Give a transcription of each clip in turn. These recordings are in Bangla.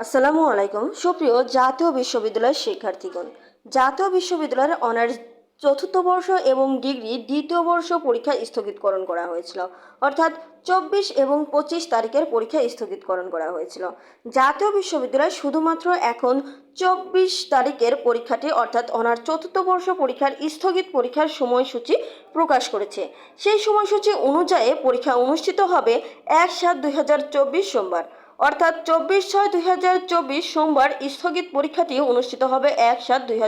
আসসালামু আলাইকুম। সুপ্রিয় জাতীয় বিশ্ববিদ্যালয়ের শিক্ষার্থীগণ, জাতীয় বিশ্ববিদ্যালয়ের অনার্স চতুর্থ বর্ষ এবং ডিগ্রি দ্বিতীয় বর্ষ পরীক্ষা স্থগিতকরণ করা হয়েছিল। অর্থাৎ চব্বিশ এবং পঁচিশ তারিখের পরীক্ষা স্থগিতকরণ করা হয়েছিল। জাতীয় বিশ্ববিদ্যালয় শুধুমাত্র এখন চব্বিশ তারিখের পরীক্ষাটি, অর্থাৎ অনার্স চতুর্থ বর্ষ পরীক্ষার স্থগিত পরীক্ষার সময়সূচি প্রকাশ করেছে। সেই সময়সূচি অনুযায়ী পরীক্ষা অনুষ্ঠিত হবে এক সাত দুই সোমবার। অর্থাৎ চব্বিশ ছয় দুই সোমবার স্থগিত পরীক্ষাটি অনুষ্ঠিত হবে এক সাত দুই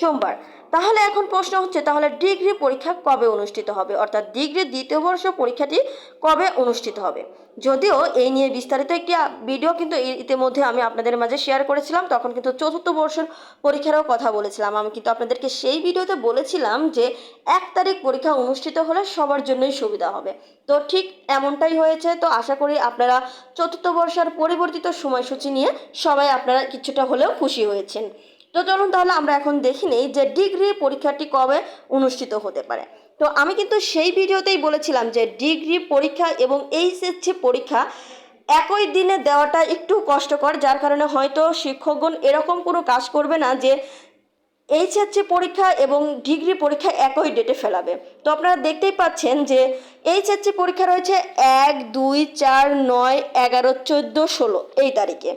সোমবার। তাহলে এখন প্রশ্ন হচ্ছে, তাহলে ডিগ্রি পরীক্ষা কবে অনুষ্ঠিত হবে? অর্থাৎ ডিগ্রি দ্বিতীয় বর্ষ পরীক্ষাটি কবে অনুষ্ঠিত হবে? যদিও এই নিয়ে বিস্তারিত একটি ভিডিও কিন্তু ইতিমধ্যে আমি আপনাদের মাঝে শেয়ার করেছিলাম, তখন কিন্তু চতুর্থ বর্ষের পরীক্ষারও কথা বলেছিলাম। আমি কিন্তু আপনাদেরকে সেই ভিডিওতে বলেছিলাম যে, এক তারিখ পরীক্ষা অনুষ্ঠিত হলে সবার জন্যই সুবিধা হবে। তো ঠিক এমনটাই হয়েছে, তো আশা করি আপনারা চতুর্থ বর্ষের পরিবর্তিত সময়সূচি নিয়ে সবাই আপনারা কিছুটা হলেও খুশি হয়েছেন। তো চলুন তাহলে আমরা এখন দেখি নেই যে ডিগ্রি পরীক্ষাটি কবে অনুষ্ঠিত হতে পারে। তো আমি কিন্তু সেই ভিডিওতেই বলেছিলাম যে ডিগ্রি পরীক্ষা এবং এইচএসসি পরীক্ষা একই দিনে দেওয়াটা একটু কষ্টকর, যার কারণে হয়তো শিক্ষকগণ এরকম কোনো কাজ করবে না যে এইচএসসি পরীক্ষা এবং ডিগ্রি পরীক্ষা একই ডেটে ফেলাবে। তো আপনারা দেখতেই পাচ্ছেন যে এইচএসসি পরীক্ষা রয়েছে এক, দুই, চার, নয়, এগারো, চোদ্দ, ষোলো এই তারিখে।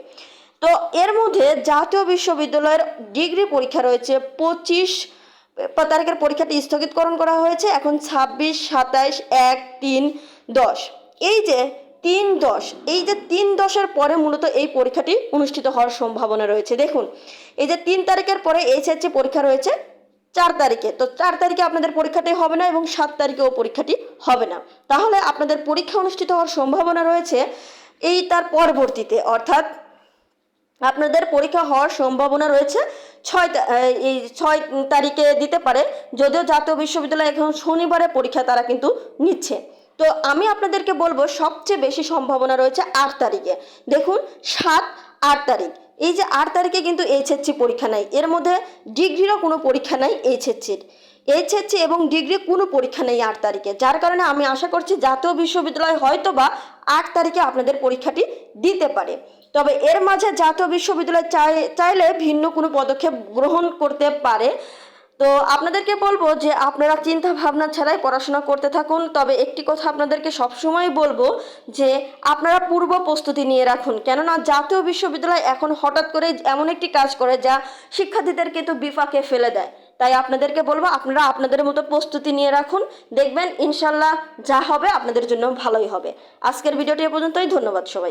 তো এর মধ্যে জাতীয় বিশ্ববিদ্যালয়ের ডিগ্রি পরীক্ষা রয়েছে পঁচিশ তারিখের পরীক্ষাটি স্থগিতকরণ করা হয়েছে, এখন ছাব্বিশ, সাতাইশ, এক, তিন, দশ। এই যে তিন, দশ, এই যে তিন, দশের পরে মূলত এই পরীক্ষাটি অনুষ্ঠিত হওয়ার সম্ভাবনা রয়েছে। দেখুন, এই যে তিন তারিখের পরে এইচএসসি পরীক্ষা রয়েছে, চার তারিখে। তো চার তারিখে আপনাদের পরীক্ষাটি হবে না এবং সাত তারিখেও পরীক্ষাটি হবে না। তাহলে আপনাদের পরীক্ষা অনুষ্ঠিত হওয়ার সম্ভাবনা রয়েছে এই তার পরবর্তীতে, অর্থাৎ আপনাদের পরীক্ষা হওয়ার সম্ভাবনা রয়েছে। ছয় এই ছয় তারিখে দিতে পারে যদিও জাতীয় বিশ্ববিদ্যালয় এখন শনিবারে পরীক্ষা তারা কিন্তু নিচ্ছে। তো আমি আপনাদেরকে বলব, সবচেয়ে বেশি সম্ভাবনা রয়েছে আট তারিখে। দেখুন, সাত, আট তারিখ। এই যে আট তারিখে কিন্তু এইচএসসি পরীক্ষা নাই। এর মধ্যে ডিগ্রিরও কোনো পরীক্ষা নাই এইচএসসির। এইচএসসি এবং ডিগ্রি কোনো পরীক্ষা নেই আট তারিখে। যার কারণে আমি আশা করছি জাতীয় বিশ্ববিদ্যালয় হয়তো বা আট তারিখে আপনাদের পরীক্ষাটি দিতে পারে। তবে এর মাঝে জাতীয় বিশ্ববিদ্যালয় চাই, চাইলে ভিন্ন কোনো পদক্ষেপ গ্রহণ করতে পারে। তো আপনাদেরকে বলব যে আপনারা চিন্তা ভাবনা ছাড়াই পড়াশোনা করতে থাকুন। তবে একটি কথা আপনাদেরকে সবসময় বলব যে আপনারা পূর্ব প্রস্তুতি নিয়ে রাখুন। কেননা জাতীয় বিশ্ববিদ্যালয় এখন হঠাৎ করে এমন একটি কাজ করে যা শিক্ষার্থীদের কিন্তু বিপাকে ফেলে দেয়। তাই আপনাদেরকে বলব আপনারা আপনাদের মতো প্রস্তুতি নিয়ে রাখুন। দেখবেন ইনশাল্লাহ যা হবে আপনাদের জন্য ভালোই হবে। আজকের ভিডিওটি এ পর্যন্তই। ধন্যবাদ সবাই